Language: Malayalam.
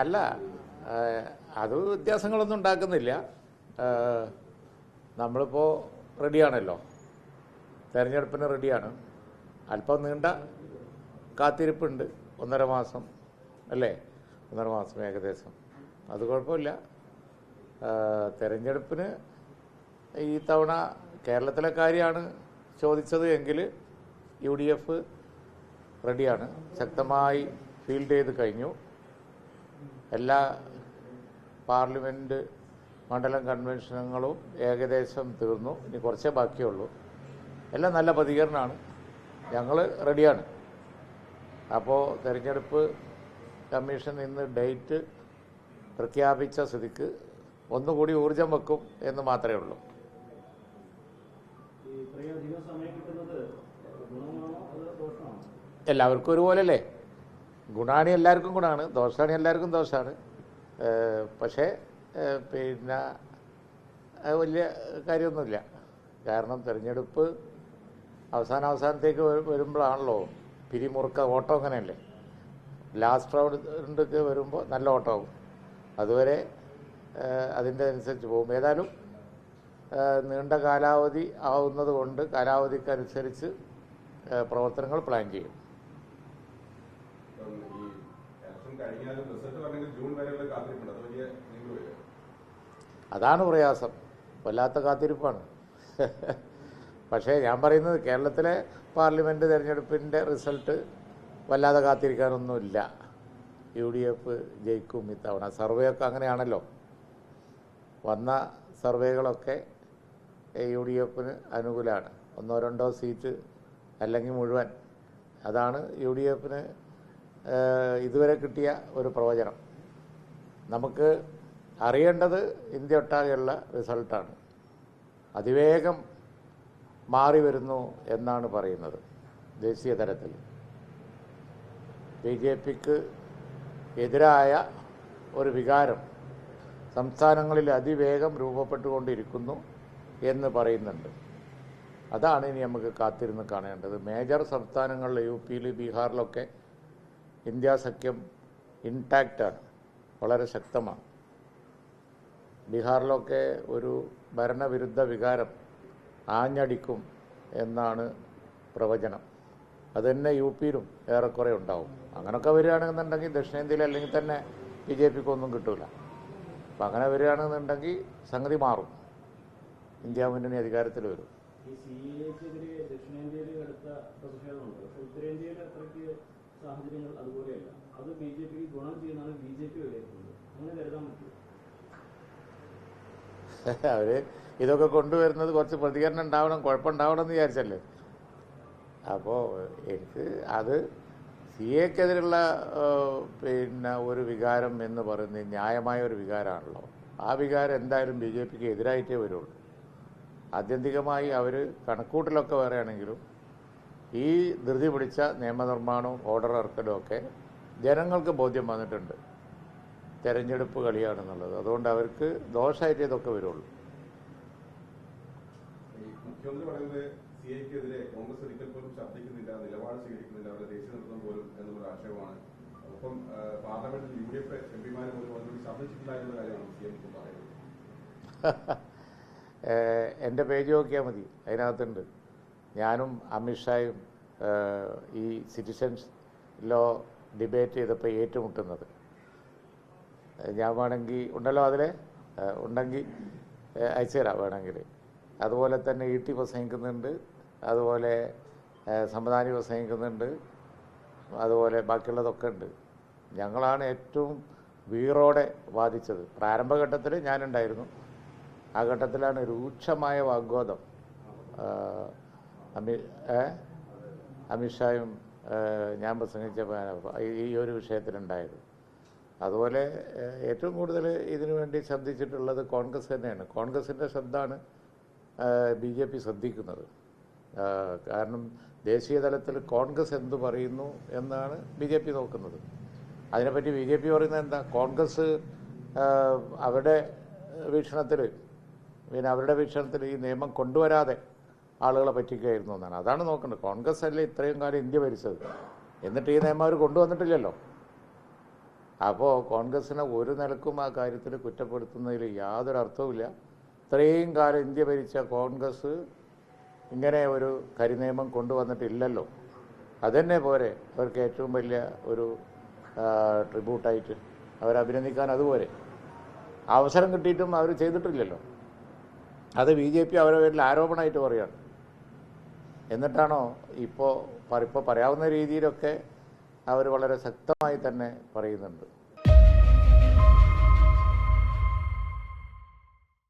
അല്ല അത് വ്യത്യാസങ്ങളൊന്നും ഉണ്ടാക്കുന്നില്ല. നമ്മളിപ്പോൾ റെഡിയാണല്ലോ. തെരഞ്ഞെടുപ്പിന് റെഡിയാണ്. അല്പം നീണ്ട കാത്തിരിപ്പുണ്ട്. ഒന്നര മാസം അല്ലേ? ഒന്നര മാസം ഏകദേശം. അത് കുഴപ്പമില്ല. തെരഞ്ഞെടുപ്പിന് ഈ തവണ കേരളത്തിലെ കാര്യമാണ് ചോദിച്ചത് എങ്കിൽ യു ഡി എഫ് റെഡിയാണ്. ശക്തമായി ഫീൽഡ് ചെയ്ത് കഴിഞ്ഞു. എല്ലാ പാർലമെന്റ് മണ്ഡലം കൺവെൻഷനുകളും ഏകദേശം തീർന്നു. ഇനി കുറച്ചേ ബാക്കിയുള്ളൂ. എല്ലാം നല്ല പ്രതികരണമാണ്. ഞങ്ങൾ റെഡിയാണ്. അപ്പോൾ തെരഞ്ഞെടുപ്പ് കമ്മീഷൻ ഇന്ന് ഡേറ്റ് പ്രഖ്യാപിച്ച സ്ഥിതിക്ക് ഒന്നുകൂടി ഊർജം വെക്കും എന്ന് മാത്രമേ ഉള്ളൂ. എല്ലാവർക്കും ഒരുപോലല്ലേ? ഗുണാണി എല്ലാവർക്കും ഗുണമാണ് ദോഷാണി എല്ലാവർക്കും ദോഷമാണ് പക്ഷേ പിന്നെ വലിയ കാര്യമൊന്നുമില്ല. കാരണം തിരഞ്ഞെടുപ്പ് അവസാന അവസാനത്തേക്ക് വരുമ്പോഴാണല്ലോ പിരിമുറുക്ക ഓട്ടം അങ്ങനെയല്ലേ? ലാസ്റ്റ് റൗണ്ടിലേക്ക് വരുമ്പോൾ നല്ല ഓട്ടമാകും. അതുവരെ അതിന്റെ അനുസരിച്ച് പോകും. ഏതായാലും നീണ്ട കാലാവധി ആവുന്നത് കൊണ്ട് കാലാവധിക്കനുസരിച്ച് പ്രവർത്തനങ്ങൾ പ്ലാൻ ചെയ്യും. കഴിഞ്ഞാലും റിസൾട്ട് വരണമെങ്കിൽ ജൂൺ വരെയുള്ള കാത്തിരിപ്പുണ്ട്. അത് വലിയ അതാണ് പ്രയാസം. വല്ലാത്ത കാത്തിരിപ്പാണ്. പക്ഷേ ഞാൻ പറയുന്നത് കേരളത്തിലെ പാർലമെന്റ് തിരഞ്ഞെടുപ്പിന്റെ റിസൾട്ട് വല്ലാതെ കാത്തിരിക്കാനൊന്നുമില്ല. യു ഡി എഫ് ജയിക്കും ഇത്തവണ. സർവേ ഒക്കെ അങ്ങനെയാണല്ലോ. വന്ന സർവേകളൊക്കെ യു ഡി എഫിന് അനുകൂലമാണ്. ഒന്നോ രണ്ടോ സീറ്റ് അല്ലെങ്കിൽ മുഴുവൻ. അതാണ് യു ഡി എഫിന് ഇതുവരെ കിട്ടിയ ഒരു പ്രവചനം. നമുക്ക് അറിയേണ്ടത് ഇന്ത്യ ഒട്ടാകെയുള്ള റിസൾട്ടാണ്. അതിവേഗം മാറി വരുന്നു എന്നാണ് പറയുന്നത് ദേശീയ തലത്തിൽ. ബി ജെ പിക്ക് എതിരായ ഒരു വികാരം സംസ്ഥാനങ്ങളിൽ അതിവേഗം രൂപപ്പെട്ടുകൊണ്ടിരിക്കുന്നു എന്ന് പറയുന്നുണ്ട്. അതാണ് ഇനി നമുക്ക് കാത്തിരുന്ന് കാണേണ്ടത്. മേജർ സംസ്ഥാനങ്ങളിൽ യു പിയിൽ ബീഹാറിലൊക്കെ ഇന്ത്യ സഖ്യം ഇൻടാക്റ്റാണ് വളരെ ശക്തമാണ്. ബീഹാറിലൊക്കെ ഒരു ഭരണവിരുദ്ധ വികാരം ആഞ്ഞടിക്കും എന്നാണ് പ്രവചനം. അത് തന്നെ യു പിയിലും ഏറെക്കുറെ ഉണ്ടാവും. അങ്ങനെയൊക്കെ വരികയാണെന്നുണ്ടെങ്കിൽ ദക്ഷിണേന്ത്യയിൽ അല്ലെങ്കിൽ തന്നെ ബി ജെ പിക്ക് ഒന്നും കിട്ടൂല. അപ്പം അങ്ങനെ വരികയാണെന്നുണ്ടെങ്കിൽ സംഗതി മാറും. ഇന്ത്യ മുന്നണി അധികാരത്തിൽ വരും. ഈ സി എക്കെതിരെ ദക്ഷിണേന്ത്യയിൽ എടുത്ത പ്രതിഷേധമുണ്ട്. ഉത്തരേന്ത്യയിൽ അത്രയ്ക്ക് സാഹചര്യങ്ങൾ അതുപോലെയല്ല. അത് ബി ജെ പിക്ക് ഗുണം ചെയ്യുന്നതാണ് ബി ജെ പി വിലയിരുത്തുന്നത്. അങ്ങനെ കരുതാൻ പറ്റുമോ? അവർ ഇതൊക്കെ കൊണ്ടുവരുന്നത് കുറച്ച് പ്രതികരണം ഉണ്ടാവണം കുഴപ്പമുണ്ടാവണം എന്ന് വിചാരിച്ചല്ലേ? അപ്പോൾ എനിക്ക് അത് സി എക്കെതിരുള്ള പിന്നെ ഒരു വികാരം എന്ന് പറയുന്നത് ന്യായമായ ഒരു വികാരമാണല്ലോ. ആ വികാരം എന്തായാലും ബി ജെ പിക്ക് എതിരായിട്ടേ വരുള്ളൂ. ആത്യന്തികമായി അവർ കണക്കൂട്ടലൊക്കെ പറയുകയാണെങ്കിലും ഈ ധൃതി പിടിച്ച നിയമനിർമ്മാണവും ഓർഡർ ഇറക്കലും ഒക്കെ ജനങ്ങൾക്ക് ബോധ്യം വന്നിട്ടുണ്ട്. തെരഞ്ഞെടുപ്പ് കളിയാണെന്നുള്ളത്. അതുകൊണ്ട് അവർക്ക് ദോഷമായിട്ട് ഇതൊക്കെ വരുള്ളൂ മുഖ്യമന്ത്രി പറയുന്നത് സി ഐക്കെതിരെ കോൺഗ്രസ് ഒരിക്കൽ പോലും ശബ്ദിക്കുന്നില്ല നിലപാട് സ്വീകരിക്കുന്നില്ല അവരുടെ ദേശീയ നേതൃത്വം പോലും എന്നുള്ള ആക്ഷേപമാണ്. ഒപ്പം പാർലമെന്റിൽ യു ഡി എഫ് എംപിമാർ പോലും അതിനോട് ശബ്ദിച്ചിട്ടില്ല എന്ന കാര്യമാണ് സി എം ഇപ്പോൾ പറയുന്നത്. ഏഹ് പേജ് നോക്കിയാൽ മതി. അതിനകത്തുണ്ട്. ഞാനും അമിത്ഷായും ഈ സിറ്റിസൻസ് ലോ ഡിബേറ്റ് ചെയ്തപ്പോൾ ഏറ്റുമുട്ടുന്നത്. ഞാൻ വേണമെങ്കിൽ ഉണ്ടല്ലോ അതിൽ ഉണ്ടെങ്കിൽ അയച്ചു തരാം വേണമെങ്കിൽ അതുപോലെ തന്നെ ഇ ടി പ്രസംഗിക്കുന്നുണ്ട് അതുപോലെ സമ്മതാനി പ്രസംഗിക്കുന്നുണ്ട് അതുപോലെ ബാക്കിയുള്ളതൊക്കെ ഉണ്ട്. ഞങ്ങളാണ് ഏറ്റവും വീറോടെ വാദിച്ചത്. പ്രാരംഭഘട്ടത്തിൽ ഞാനുണ്ടായിരുന്നു. ആ ഘട്ടത്തിലാണ് രൂക്ഷമായ വാഗ്വാദം. അമി? അമിത്ഷായും ഞാൻ പ്രസംഗിച്ച ഈ ഒരു വിഷയത്തിലുണ്ടായത്. അതുപോലെ ഏറ്റവും കൂടുതൽ ഇതിനു വേണ്ടി ശ്രദ്ധിച്ചിട്ടുള്ളത് കോൺഗ്രസ് തന്നെയാണ്. കോൺഗ്രസിന്റെ ശബ്ദമാണ് ബി ജെ പി ശ്രദ്ധിക്കുന്നത്. കാരണം ദേശീയ തലത്തിൽ കോൺഗ്രസ് എന്തു പറയുന്നു എന്നാണ് ബി ജെ പി നോക്കുന്നത്. അതിനെപ്പറ്റി ബി ജെ പി പറയുന്നത് എന്താ? കോൺഗ്രസ് അവരുടെ വീക്ഷണത്തിൽ പിന്നെ അവരുടെ വീക്ഷണത്തിൽ ഈ നിയമം കൊണ്ടുവരാതെ ആളുകളെ പറ്റിക്കുകയായിരുന്നു എന്നാണ്. അതാണ് നോക്കേണ്ടത്. കോൺഗ്രസ് അല്ലേ ഇത്രയും കാലം ഇന്ത്യ ഭരിച്ചത്? എന്നിട്ട് ഈ നിയമം അവർ കൊണ്ടുവന്നിട്ടില്ലല്ലോ. അപ്പോൾ കോൺഗ്രസിനെ ഒരു നിലക്കും ആ കാര്യത്തിൽ കുറ്റപ്പെടുത്തുന്നതിൽ യാതൊരു അർത്ഥവുമില്ല. ഇത്രയും കാലം ഇന്ത്യ ഭരിച്ച കോൺഗ്രസ് ഇങ്ങനെ ഒരു കരിനിയമം കൊണ്ടുവന്നിട്ടില്ലല്ലോ. അതന്നെ പോരെ. അവർക്ക് ഏറ്റവും വലിയ ഒരു ട്രിബ്യൂട്ടായിട്ട് അവരെ അഭിനന്ദിക്കാൻ അതുപോലെ അവസരം കിട്ടിയിട്ടും അവർ ചെയ്തിട്ടില്ലല്ലോ. അത് ബി ജെ പി അവരുടെ പേരിൽ ആരോപണമായിട്ട് പറയുകയാണ്. എന്നിട്ടാണോ ഇപ്പോൾ ഇപ്പോൾ പറയാവുന്ന രീതിയിലൊക്കെ അവർ വളരെ ശക്തമായി തന്നെ പറയുന്നുണ്ട്.